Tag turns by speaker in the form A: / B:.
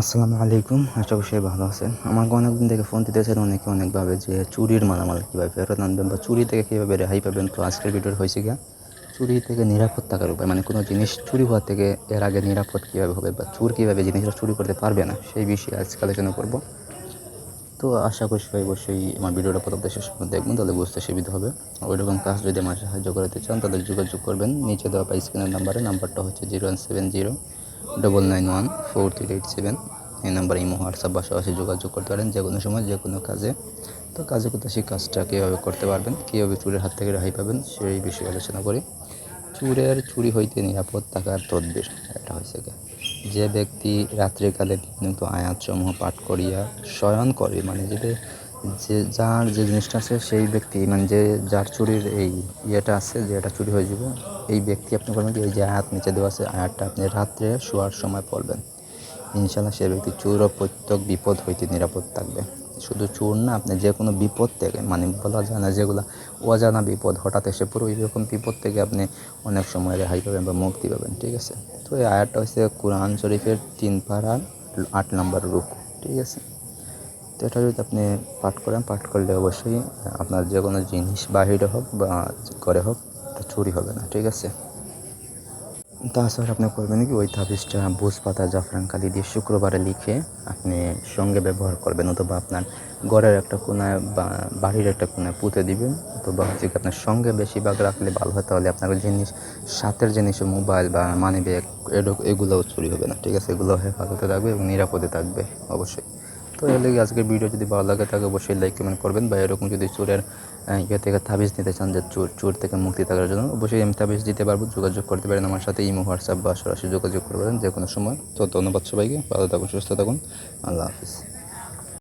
A: আসসালামু আলাইকুম, আশা করি ভালো আছেন। আমাকে অনেকদিন থেকে ফোন দিতেছেন, অনেকে অনেকভাবে যে চুরির মালামাল কীভাবে ফেরত আনবেন বা চুরি থেকে কীভাবে রেহাই পাবেন। তো আজকের ভিডিওর হয়েছে গিয়া, চুরি থেকে নিরাপদ থাকার উপায় মানে কোনো জিনিস চুরি হওয়া থেকে এর আগে নিরাপদ কীভাবে হবে বা চুর কীভাবে জিনিসটা চুরি করতে পারবে না, সেই বিষয়ে আজকে আলোচনা করব। তো আশা করি সবাই অবশ্যই আমার ভিডিওটা প্রথম শেষ পর্যন্ত দেখবেন, তাহলে বুঝতে সুবিধা হবে। ওই রকম কাজ যদি আমার সাহায্য করতে চান, তাহলে যোগাযোগ করবেন। নিচে দেওয়া পাই স্ক্রিনের নাম্বারে নাম্বারটা হচ্ছে zero one seven zero double nine one four three eight seven এই নাম্বারে ইমো, হোয়াটসঅ্যাপ পাশাপাশি যোগাযোগ করতে পারেন যে কোনো সময়, যে কোনো কাজে। তো কাজে কোথাও সেই কাজটা কীভাবে করতে পারবেন, কীভাবে চুরের হাত থেকে রেহাই পাবেন, সেই বিষয়ে আলোচনা করি। চুরের চুরি হইতে নিরাপদ থাকার তদবির, এটা হয়েছে যে ব্যক্তি রাত্রিকালে বিভিন্ন আয়াতসমূহ পাঠ করিয়া শয়ন করে মানে যেটা যে যার যে জিনিসটা আছে সেই ব্যক্তি মানে যে যার চুরির এই ইয়েটা আছে, যে এটা চুরি হয়ে যাবে, এই ব্যক্তি আপনি করবেন কি? এই যে আয়াত নিচে দেওয়া আছে, আয়াতটা আপনি রাত্রে শোয়ার সময় পড়বেন। ইনশাল্লাহ সে ব্যক্তি চোর প্রত্যেক বিপদ হইতে নিরাপদ থাকবে। শুধু চোর না, আপনি যে কোনো বিপদ থেকে মানে বলা যায় না যেগুলো অজানা বিপদ, হঠাৎ এসে পুরো এরকম বিপদ থেকে আপনি অনেক সময় রেহাই পাবেন বা মুক্তি পাবেন, ঠিক আছে? তো এই আয়াতটা হচ্ছে কোরআন শরীফের তিন পাড়ার আট নম্বর রুক, ঠিক আছে? তো এটা যদি আপনি পাঠ করেন, পাঠ করলে অবশ্যই আপনার যে কোনো জিনিস বাহিরে হোক বা ঘরে হোক এটা চুরি হবে না, ঠিক আছে? তাছাড়া আপনি করবেন কি, ওই তাবিজটা বুঝ পাতা জাফরান কালি দিয়ে শুক্রবারে লিখে আপনি সঙ্গে ব্যবহার করবেন, অথবা আপনার ঘরের একটা কোনায় বা বাড়ির একটা কোনায় পুঁতে দিবেন, অথবা হচ্ছে আপনার সঙ্গে বেশিরভাগ রাখলে ভালো হয়, তাহলে আপনার জিনিস, সাথের জিনিস, মোবাইল বা মানি ব্যাগ এগুলোও চুরি হবে না, ঠিক আছে? এগুলো হেফাজতে থাকবে এবং নিরাপদে থাকবে, অবশ্যই। তো আজকের ভিডিও যদি ভালো লাগে তাকে অবশ্যই লাইক কমেন্ট করবেন। বা এরকম যদি চোরের ইয়ে থেকে তাবিজ নিতে চান যে চোর চোর থেকে মুক্তি থাকার জন্য, অবশ্যই আমি তাবিজ দিতে পারব। যোগাযোগ করতে পারেন আমার সাথে, ইমো, হোয়াটসঅ্যাপ বা সরাসরি যোগাযোগ করতে পারেন যে কোনো সময়। তো ধন্যবাদ সবাইকে, ভালো থাকুন, সুস্থ থাকুন। আল্লাহ হাফিজ।